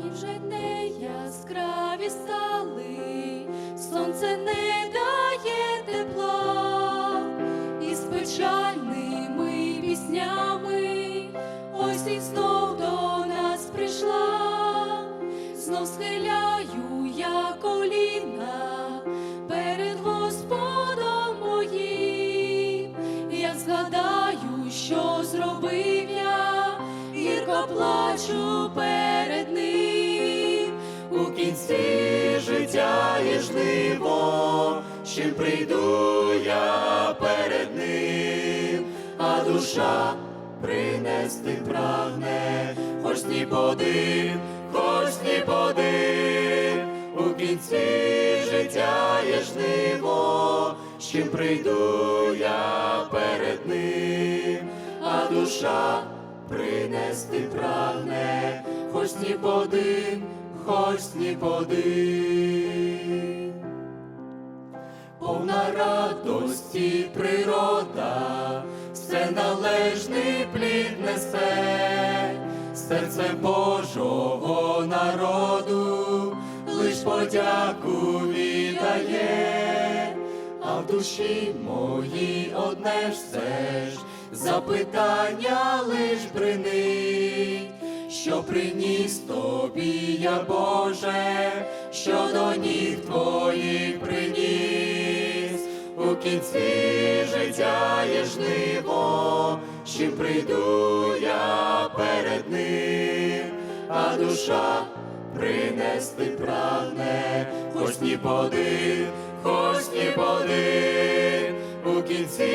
Дні вже не яскраві стали, сонце не дає тепла, і з печальними піснями осінь знов до нас прийшла, знов схиляю я коліна перед Господом моїм, я згадаю, що зробив я, гірко плачу перед ним. У життя є жниво, чим прийду я перед ним, а душа принести прагне, хоч ні один, хоч ні один. У кінці життя є жниво, чим прийду я перед ним, а душа принести прагне, хоч ні один, хоч ні. Повна радості природа, все належний плід несе, серце Божого народу, лиш подяку віддає, а в душі моїй одне ж все ж запитання лиш бринить, що приніс тобі я Боже, що до ніг твоїх приніс, у кінці життя є жниво, з чим прийду я перед ним, а душа принести прагне, хоч ні один, хоч ні один, у кінці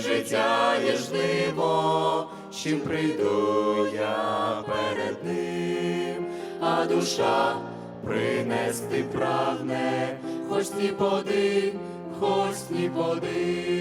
життя є жниво, чим прийду я перед ним, а душа принести прагне, хоч ні один, хоч ні один.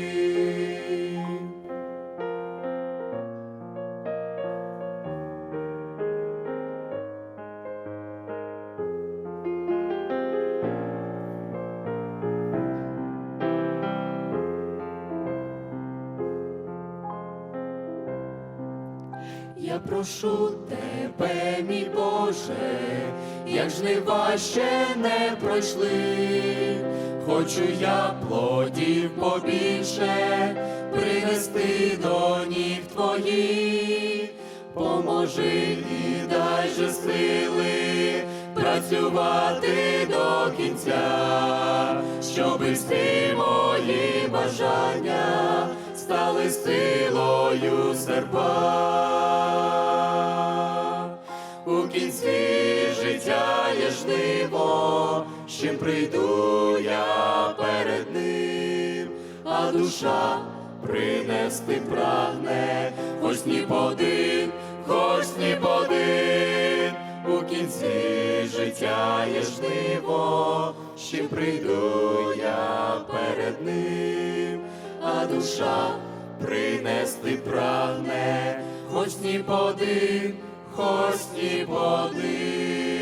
Я прошу тебе, мій Боже, як жнива ще не пройшли, хочу я плодів побільше принести до ніг твоїх, поможи і дай же сили працювати до кінця, щоби всі мої бажання стали силою серпа. У кінці життя є жниво, чим прийду я перед ним, а душа принести прагне, хоч ні один, хоч ні один. У кінці життя є жниво, чим прийду я перед ним, душа принести прагне, хоч ні один, хоч ні один.